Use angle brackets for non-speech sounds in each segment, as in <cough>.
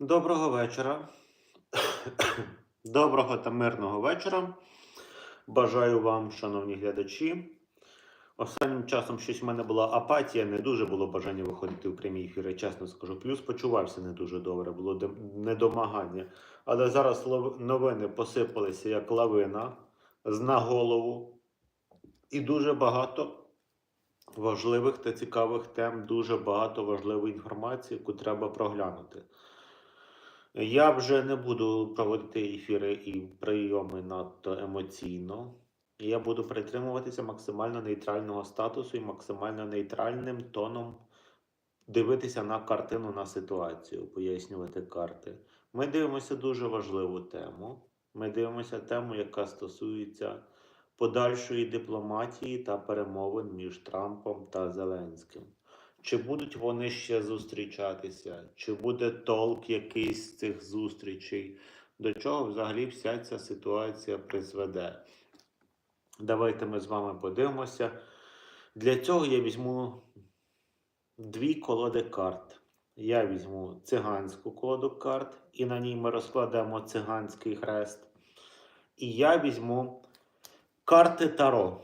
Доброго вечора. Доброго та мирного вечора. Бажаю вам, шановні глядачі. Останнім часом щось в мене була апатія, не дуже було бажання виходити в прямі ефіри, чесно скажу. Плюс почувався не дуже добре, було недомагання. Але зараз новини посипалися як лавина на голову. І дуже багато важливих та цікавих тем, дуже багато важливої інформації, яку треба проглянути. Я вже не буду проводити ефіри і прийоми надто емоційно. Я буду притримуватися максимально нейтрального статусу і максимально нейтральним тоном дивитися на картину, на ситуацію, пояснювати карти. Ми дивимося дуже важливу тему. Ми дивимося тему, яка стосується подальшої дипломатії та перемовин між Трампом та Зеленським. Чи будуть вони ще зустрічатися? Чи буде толк якийсь з цих зустрічей? До чого взагалі вся ця ситуація призведе? Давайте ми з вами подивимося. Для цього я візьму дві колоди карт. Я візьму циганську колоду карт, і на ній ми розкладемо циганський хрест. І я візьму карти Таро.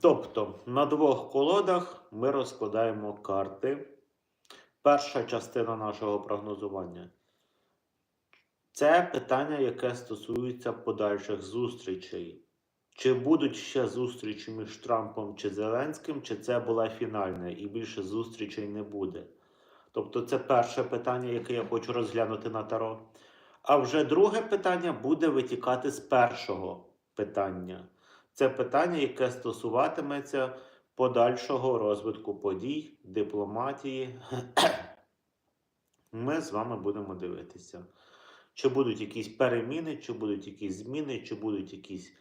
Тобто на двох колодах ми розкладаємо карти. Перша частина нашого прогнозування. Це питання, яке стосується подальших зустрічей. Чи будуть ще зустрічі між Трампом чи Зеленським, чи це була фінальна і більше зустрічей не буде? Тобто, це перше питання, яке я хочу розглянути на Таро. А вже друге питання буде витікати з першого питання. Це питання, яке стосуватиметься подальшого розвитку подій, дипломатії. <clears throat> Ми з вами будемо дивитися, чи будуть якісь переміни, чи будуть якісь зміни, чи будуть якісь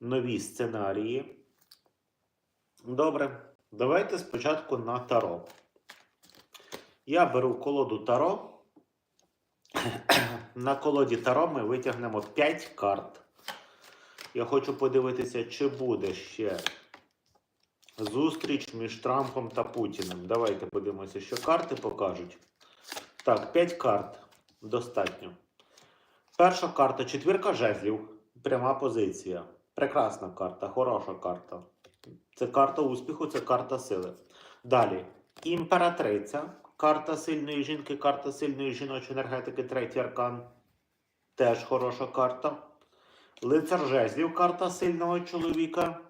нові сценарії. Добре, давайте спочатку на Таро. Я беру колоду Таро. <clears throat> На колоді Таро ми витягнемо 5 карт. Я хочу подивитися, чи буде ще зустріч між Трампом та Путіним. Давайте подивимося, що карти покажуть. Так, 5 карт. Достатньо. Перша карта четвірка жезлів. Пряма позиція. Прекрасна карта, хороша карта. Це карта успіху, це карта сили. Далі. Імператриця. Карта сильної жінки, карта сильної жіночої енергетики, третій аркан. Теж хороша карта. Лицар жезлів, карта сильного чоловіка.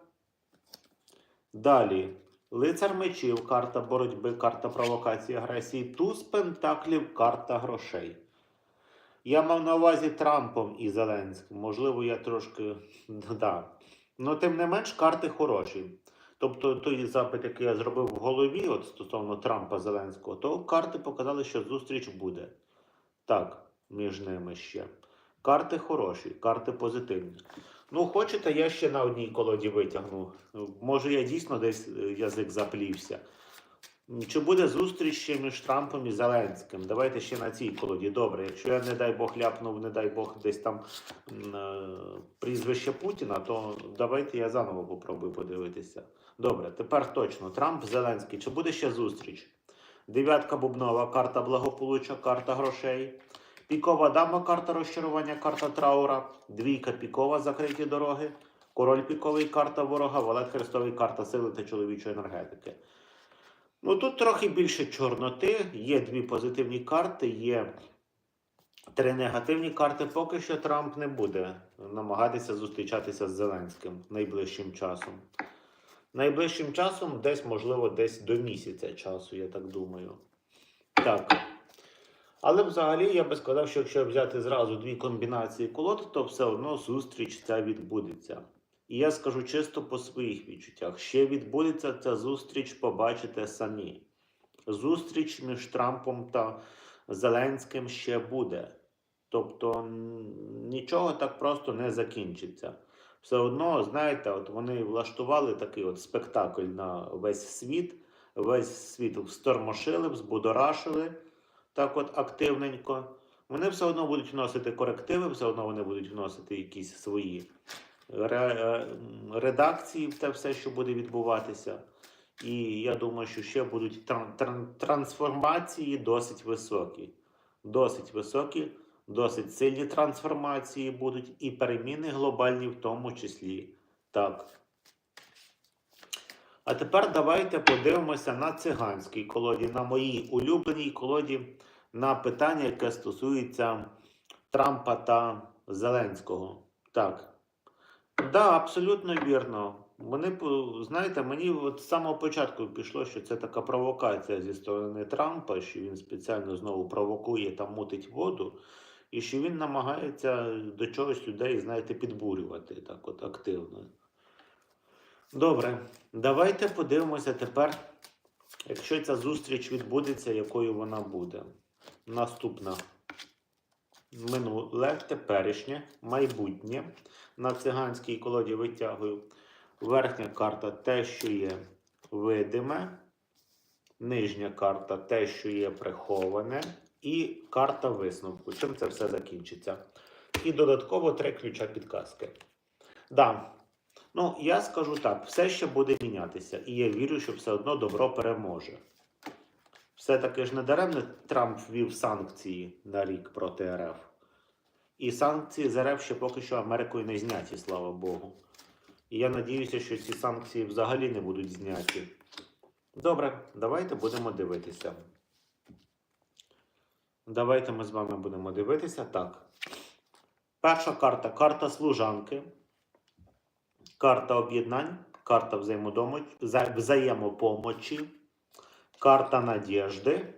Далі. Лицар мечів, карта боротьби, карта провокації, агресії. Туз пентаклів, карта грошей. Я мав на увазі Трампом і Зеленським. Можливо, я трошки. <laughs> Да. Ну, тим не менш, карти хороші. Тобто, той запит, який я зробив в голові, от стосовно Трампа Зеленського, то карти показали, що зустріч буде. Так, між ними ще. Карти хороші, карти позитивні. Ну, хочете, я ще на одній колоді витягну. Може, я дійсно десь е, язик заплівся. Чи буде зустріч між Трампом і Зеленським? Давайте ще на цій колоді. Добре, якщо я, не дай Бог, ляпнув, не дай Бог, десь там е, прізвище Путіна, то давайте я заново попробую подивитися. Добре, тепер точно. Трамп, Зеленський. Чи буде ще зустріч? Дев'ятка бубнова, карта благополуччя, карта грошей. Пікова дама, карта розчарування, карта траура. Двійка пікова, закриті дороги. Король піковий, карта ворога, валет хрестовий, карта сили та чоловічої енергетики. Ну тут трохи більше чорноти. Є дві позитивні карти, є три негативні карти. Поки що Трамп не буде намагатися зустрічатися з Зеленським найближчим часом. Найближчим часом, десь, можливо, десь до місяця часу, я так думаю. Так. Але взагалі я би сказав, що якщо взяти зразу дві комбінації колод, то все одно зустріч ця відбудеться. І я скажу чисто по своїх відчуттях. Ще відбудеться ця зустріч, побачите самі. Зустріч між Трампом та Зеленським ще буде. Тобто нічого так просто не закінчиться. Все одно, знаєте, от вони влаштували такий от спектакль на весь світ, весь світ встормошили, взбудорашили так от активненько. Вони все одно будуть вносити корективи, все одно вони будуть вносити якісь свої е, редакції в те все, що буде відбуватися. І я думаю, що ще будуть тран- тран- трансформації досить високі. досить високі, досить сильні трансформації будуть і переміни глобальні в тому числі. Так. А тепер давайте подивимося на циганській колоді, на моїй улюбленій колоді, на питання, яке стосується Трампа та Зеленського. Так. Да, абсолютно вірно. Вони, знаєте, мені от з самого початку пішло, що це така провокація зі сторони Трампа, що він спеціально знову провокує та мутить воду, і що він намагається до чогось людей, знаєте, підбурювати так от активно. Добре, давайте подивимося тепер, якщо ця зустріч відбудеться, якою вона буде. Наступна минуле, теперішнє, майбутнє. На циганській колоді витягую. Верхня карта те, що є видиме. Нижня карта те, що є приховане. І карта висновку. Чим це все закінчиться? І додатково три ключа підказки. Да. Ну, я скажу так, все ще буде мінятися. І я вірю, що все одно добро переможе. Все-таки ж не даремно Трамп ввів санкції на рік проти РФ. І санкції з РФ ще поки що Америкою не зняті, слава Богу. І я надіюся, що ці санкції взагалі не будуть зняті. Добре, давайте будемо дивитися. Давайте ми з вами будемо дивитися. Так. Перша карта карта служанки, карта об'єднань, карта взаємопомочі, карта надіжди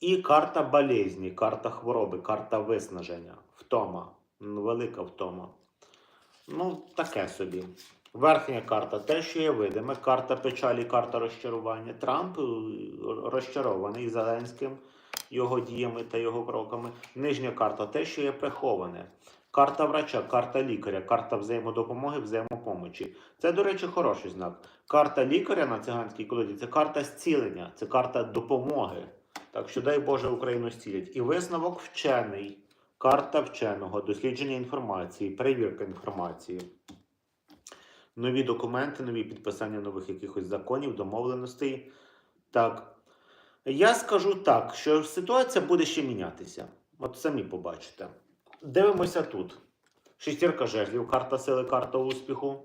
і карта болезні, карта хвороби, карта виснаження, втома, велика втома. Ну, таке собі. Верхня карта те, що є видиме, карта печалі, карта розчарування. Трамп е, розчарований Зеленським, його діями та його кроками. Нижня карта те, що є приховане. Карта врача, карта лікаря, карта взаємодопомоги, взаємопомочі. Це, до речі, хороший знак. Карта лікаря на циганській колоді це карта зцілення, це карта допомоги. Так що дай Боже Україну зцілять. І висновок вчений. Карта вченого, дослідження інформації, перевірка інформації. Нові документи, нові підписання нових якихось законів, домовленостей. Так. Я скажу так, що ситуація буде ще мінятися. От самі побачите. Дивимося тут. Шестірка жезлів, карта сили, карта успіху,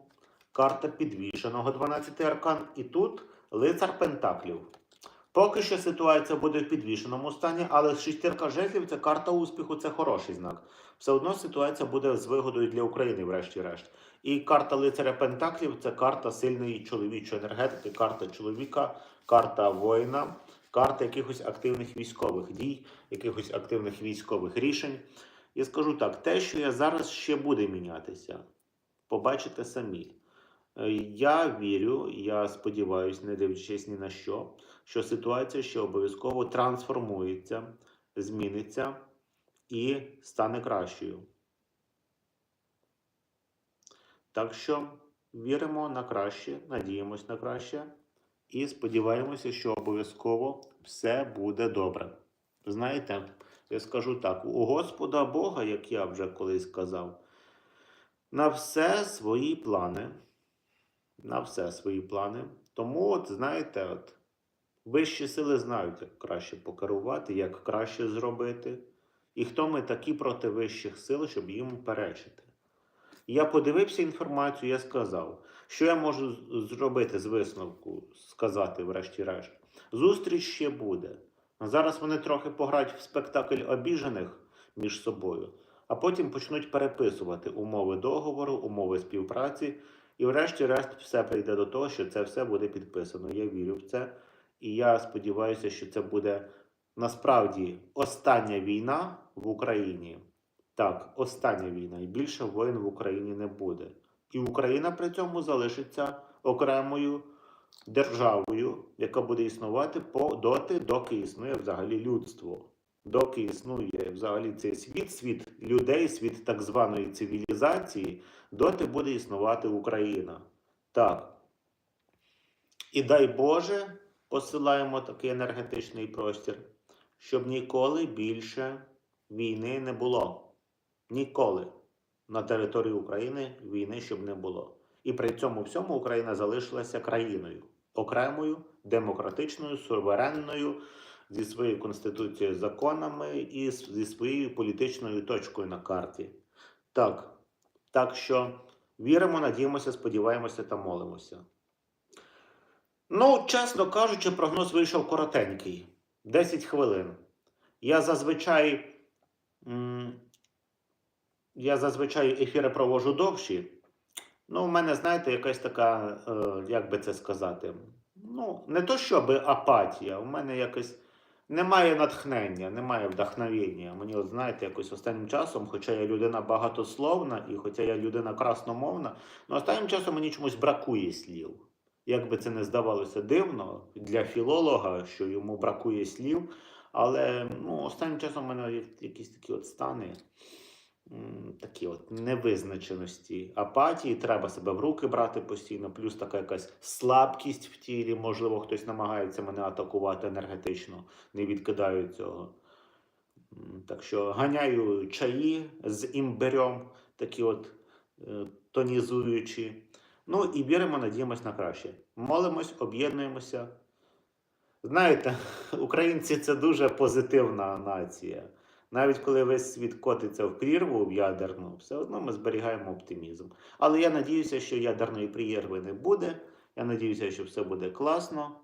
карта підвішеного 12 аркан. І тут лицар Пентаклів. Поки що ситуація буде в підвішеному стані, але шестірка жезлів це карта успіху, це хороший знак. Все одно ситуація буде з вигодою для України, врешті-решт. І карта лицаря Пентаклів це карта сильної чоловічої енергетики, карта чоловіка, карта воїна, карта якихось активних військових дій, якихось активних військових рішень. Я скажу так: те, що я зараз ще буде мінятися, побачите самі. Е, Я вірю, я сподіваюся, не дивлячись ні на що, що ситуація ще обов'язково трансформується, зміниться і стане кращою. Так що віримо на краще, надіємось на краще і сподіваємося, що обов'язково все буде добре. Знаєте, я скажу так: у Господа Бога, як я вже колись казав, на все свої плани. На все свої плани. Тому, от, знаєте, от, вищі сили знають, як краще покерувати, як краще зробити. І хто ми такі проти вищих сил, щоб їм перечити. Я подивився інформацію, я сказав, що я можу зробити з висновку, сказати, врешті-решт. Зустріч ще буде. Зараз вони трохи пограють в спектакль обіжених між собою, а потім почнуть переписувати умови договору, умови співпраці, і врешті-решт все прийде до того, що це все буде підписано. Я вірю в це. І я сподіваюся, що це буде насправді остання війна в Україні. Так, остання війна, і більше воїн в Україні не буде. І Україна при цьому залишиться окремою державою, яка буде існувати доти, доки існує взагалі людство. Доки існує взагалі цей світ, світ людей, світ так званої цивілізації, доти буде існувати Україна. Так. І дай Боже, посилаємо такий енергетичний простір, щоб ніколи більше війни не було. Ніколи на території України війни щоб не було. І при цьому всьому Україна залишилася країною окремою, демократичною, суверенною, зі своєю конституцією, законами і зі своєю політичною точкою на карті. Так. Так що віримо, надіємося, сподіваємося та молимося. Ну, чесно кажучи, прогноз вийшов коротенький 10 хвилин. Я зазвичай. Я зазвичай ефіри проводжу довші. Ну, у мене, знаєте, якась така, е, як би це сказати. Ну, не то щоби апатія, у мене якось немає натхнення, немає вдохновення. Мені, от знаєте, якось останнім часом, хоча я людина багатословна і хоча я людина красномовна, ну останнім часом мені чомусь бракує слів. Як би це не здавалося дивно для філолога, що йому бракує слів, але ну, останнім часом у мене якісь такі от стани такі от невизначеності, апатії, треба себе в руки брати постійно, плюс така якась слабкість в тілі, можливо, хтось намагається мене атакувати енергетично, не відкидаю цього. Так що ганяю чаї з імбирем, такі от е, тонізуючі. Ну і віримо, надіємось на краще. Молимось, об'єднуємося. Знаєте, <laughs> українці це дуже позитивна нація. Навіть коли весь світ котиться в прірву в ядерну, все одно ми зберігаємо оптимізм. Але я надіюся, що ядерної прірви не буде. Я надіюся, що все буде класно.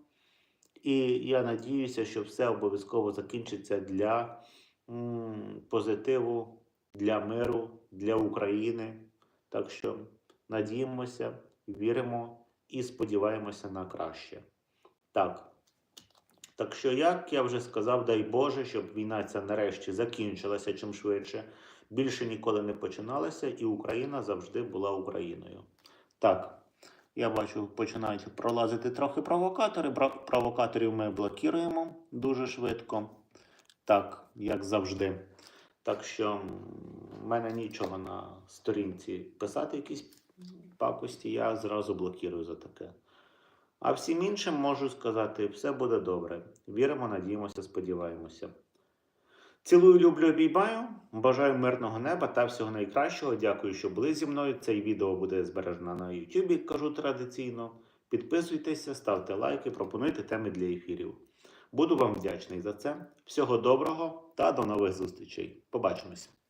І я надіюся, що все обов'язково закінчиться для м, позитиву, для миру, для України. Так що надіємося, віримо і сподіваємося на краще. Так. Так що, як я вже сказав, дай Боже, щоб війна ця нарешті закінчилася чим швидше, більше ніколи не починалася, і Україна завжди була Україною. Так, я бачу, починають пролазити трохи провокатори. Провокаторів ми блокуємо дуже швидко. Так, як завжди. Так що в мене нічого на сторінці писати якісь пакості, я зразу блокую за таке. А всім іншим можу сказати, все буде добре. Віримо, надіємося, сподіваємося. Цілую, люблю, обіймаю. Бажаю мирного неба та всього найкращого. Дякую, що були зі мною. Це відео буде збережено на YouTube, кажу традиційно. Підписуйтеся, ставте лайки, пропонуйте теми для ефірів. Буду вам вдячний за це. Всього доброго та до нових зустрічей. Побачимось!